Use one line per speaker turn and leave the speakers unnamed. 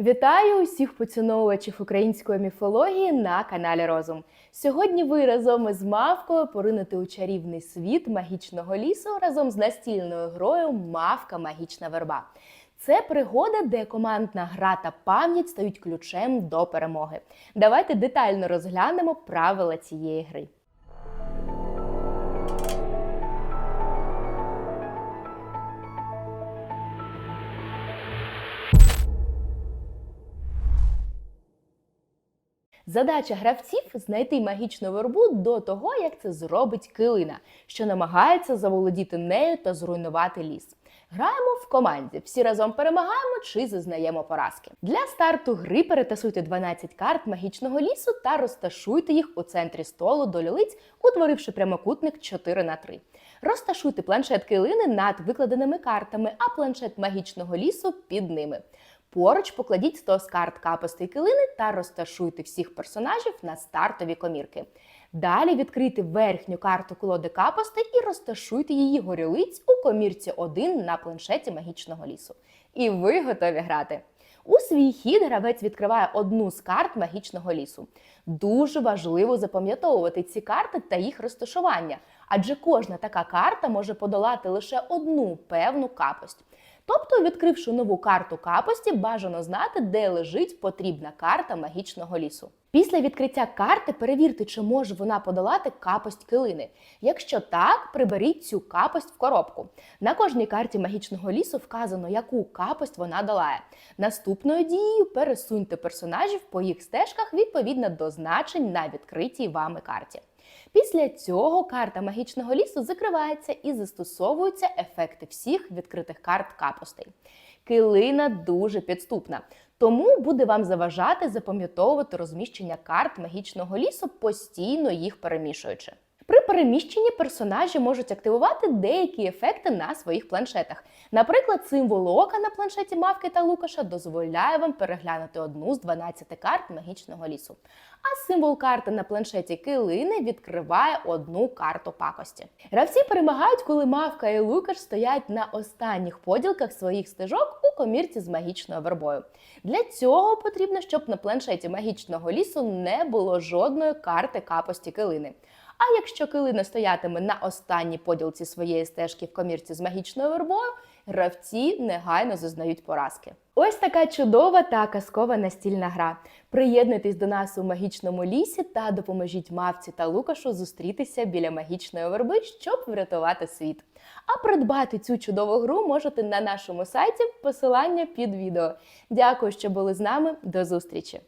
Вітаю усіх поціновувачів української міфології на каналі Розум. Сьогодні ви разом із мавкою поринете у чарівний світ магічного лісу разом з настільною грою Мавка Магічна верба. Це пригода, де командна гра та пам'ять стають ключем до перемоги. Давайте детально розглянемо правила цієї гри. Задача гравців знайти магічну вербу до того, як це зробить килина, що намагається заволодіти нею та зруйнувати ліс. Граємо в команді, всі разом перемагаємо чи зазнаємо поразки. Для старту гри перетасуйте 12 карт магічного лісу та розташуйте їх у центрі столу до лілиць, утворивши прямокутник 4 на 3. Розташуйте планшет килини над викладеними картами, а планшет магічного лісу під ними. Поруч покладіть 100 з карт капости килини та розташуйте всіх персонажів на стартові комірки. Далі відкрийте верхню карту колоди капости і розташуйте її горілиць у комірці 1 на планшеті магічного лісу. І ви готові грати. У свій хід гравець відкриває одну з карт магічного лісу. Дуже важливо запам'ятовувати ці карти та їх розташування, адже кожна така карта може подолати лише одну певну капость. Тобто, відкривши нову карту капості, бажано знати, де лежить потрібна карта магічного лісу. Після відкриття карти перевірте, чи може вона подолати капость килини. Якщо так, приберіть цю капость в коробку. На кожній карті магічного лісу вказано, яку капость вона долає. Наступною дією пересуньте персонажів по їх стежках відповідно до значень на відкритій вами карті. Після цього карта магічного лісу закривається і застосовуються ефекти всіх відкритих карт капостей. Килина дуже підступна, тому буде вам заважати запам'ятовувати розміщення карт магічного лісу, постійно їх перемішуючи. Переміщенні персонажі можуть активувати деякі ефекти на своїх планшетах. Наприклад, символ ока на планшеті Мавки та Лукаша дозволяє вам переглянути одну з 12 карт магічного лісу. А символ карти на планшеті Килини відкриває одну карту пакості. Гравці перемагають, коли Мавка і Лукаш стоять на останніх поділках своїх стежок у комірці з магічною вербою. Для цього потрібно, щоб на планшеті магічного лісу не було жодної карти капості Килини. А якщо килина стоятиме на останній поділці своєї стежки в комірці з магічною вербою, гравці негайно зазнають поразки. Ось така чудова та казкова настільна гра. Приєднуйтесь до нас у магічному лісі та допоможіть мавці та Лукашу зустрітися біля магічної верби, щоб врятувати світ. А придбати цю чудову гру можете на нашому сайті посилання під відео. Дякую, що були з нами. До зустрічі!